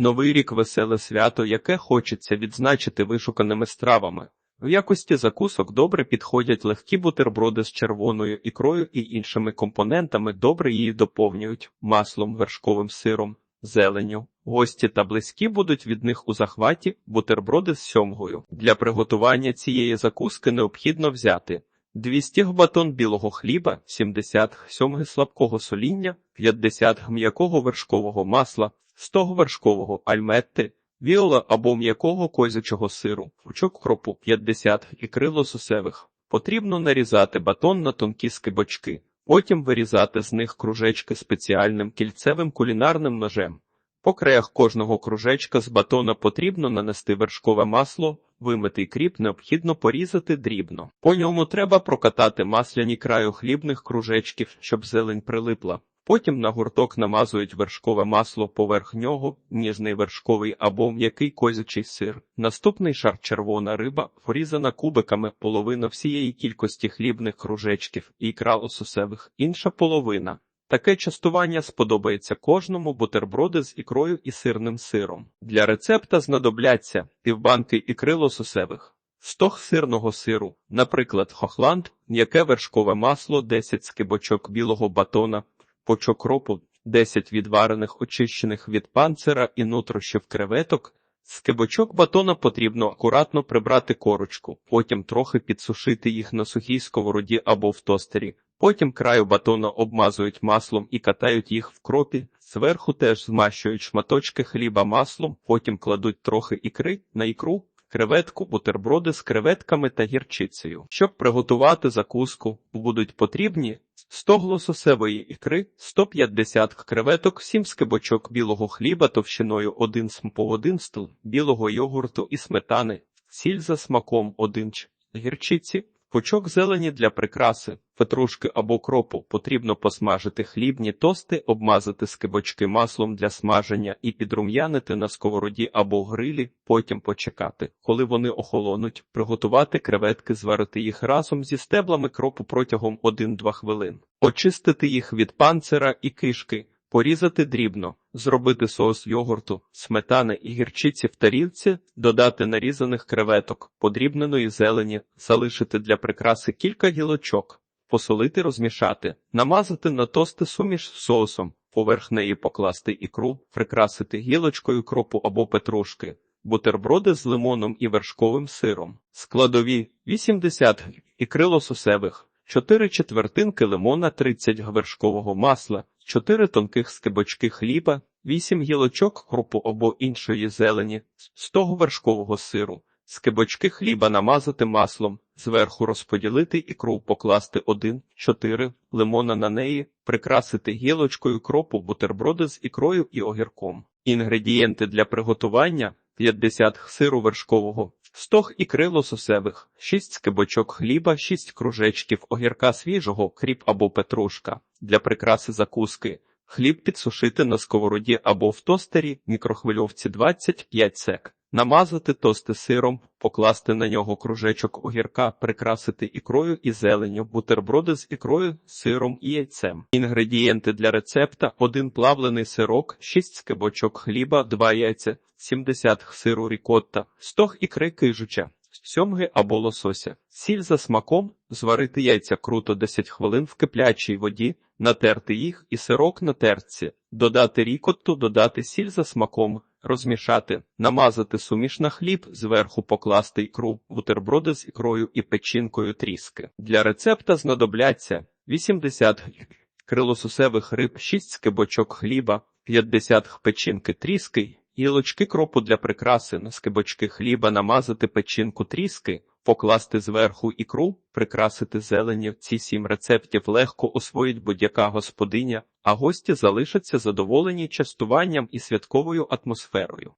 Новий рік веселе свято, яке хочеться відзначити вишуканими стравами. В якості закусок добре підходять легкі бутерброди з червоною ікрою і іншими компонентами, добре її доповнюють маслом, вершковим сиром, зеленню. Гості та близькі будуть від них у захваті бутерброди з сьомгою. Для приготування цієї закуски необхідно взяти 200 г батон білого хліба, 70 г слабкого соління, 50 г м'якого вершкового масла, 100 г вершкового альметти, віола або м'якого козячого сиру, пучок кропу 50 г ікри лососевих. Потрібно нарізати батон на тонкі скибочки, потім вирізати з них кружечки спеціальним кільцевим кулінарним ножем. По краях кожного кружечка з батона потрібно нанести вершкове масло, вимитий кріп необхідно порізати дрібно. По ньому треба прокатати масляні краю хлібних кружечків, щоб зелень прилипла. Потім на гурток намазують вершкове масло поверх нього, ніжний вершковий або м'який козячий сир. Наступний шар червона риба, порізана кубиками, половина всієї кількості хлібних кружечків, і ікра інша половина. Таке частування сподобається кожному бутерброди з ікрою і сирним сиром. Для рецепта знадобляться півбанки ікри лососевих, стог сирного сиру, наприклад, хохланд, м'яке вершкове масло, 10 скибочок білого батона, почок ропу, 10 відварених очищених від панцира і нутрощів креветок. З кибочок батона потрібно акуратно прибрати корочку, потім трохи підсушити їх на сухій сковороді або в тостері. Потім краю батона обмазують маслом і катають їх в кропі, зверху теж змащують шматочки хліба маслом, потім кладуть трохи ікри на ікру, креветку, бутерброди з креветками та гірчицею. Щоб приготувати закуску, будуть потрібні 100 глососевої ікри, 150 креветок, 7 скибочок білого хліба товщиною 1 см по 1 стл, білого йогурту і сметани, сіль за смаком 1 ч, гірчиці, пучок зелені для прикраси, петрушки або кропу потрібно посмажити хлібні тости, обмазати скибочки маслом для смаження і підрум'янити на сковороді або грилі, потім почекати, коли вони охолонуть, приготувати креветки, зварити їх разом зі стеблами кропу протягом 1-2 хвилин, очистити їх від панцира і кишки. Порізати дрібно, зробити соус йогурту, сметани і гірчиці в тарілці, додати нарізаних креветок, подрібненої зелені, залишити для прикраси кілька гілочок, посолити, розмішати, намазати на тости суміш з соусом, поверх неї покласти ікру, прикрасити гілочкою кропу або петрушки, бутерброди з лимоном і вершковим сиром, складові 80 ікри лососевих, 4 четвертинки лимона, 30 г вершкового масла, 4 тонких скибочки хліба, 8 гілочок кропу або іншої зелені, 100 вершкового сиру, скибочки хліба намазати маслом, зверху розподілити ікру, покласти 1, 4 лимона на неї, прикрасити гілочкою кропу бутерброди з ікрою і огірком. Інгредієнти для приготування 50 сиру вершкового, 100 г ікри лососевих, 6 скибочок хліба, 6 кружечків огірка свіжого, кріп або петрушка. Для прикраси закуски. Хліб підсушити на сковороді або в тостері, мікрохвильовці 25 сек. Намазати тости сиром, покласти на нього кружечок огірка, прикрасити ікрою і зеленню, бутерброди з ікрою, сиром і яйцем. Інгредієнти для рецепта: 1 плавлений сирок, 6 скибочок хліба, 2 яйця, 70 сиру рікотта, 100 г ікри кижуча, сьомги або лосося, сіль за смаком, зварити яйця круто 10 хвилин в киплячій воді, натерти їх і сирок на терці, додати рікотту, додати сіль за смаком, розмішати, намазати суміш на хліб, зверху покласти ікру, бутерброди з ікрою і печінкою тріски. Для рецепта знадобляться 80 крилосусевих риб, 6 скибочок хліба, 50 печінки тріски, гілочки кропу для прикраси на скибочки хліба намазати печінку тріски, покласти зверху ікру, прикрасити зеленів. Ці сім рецептів легко освоїть будь-яка господиня, а гості залишаться задоволені частуванням і святковою атмосферою.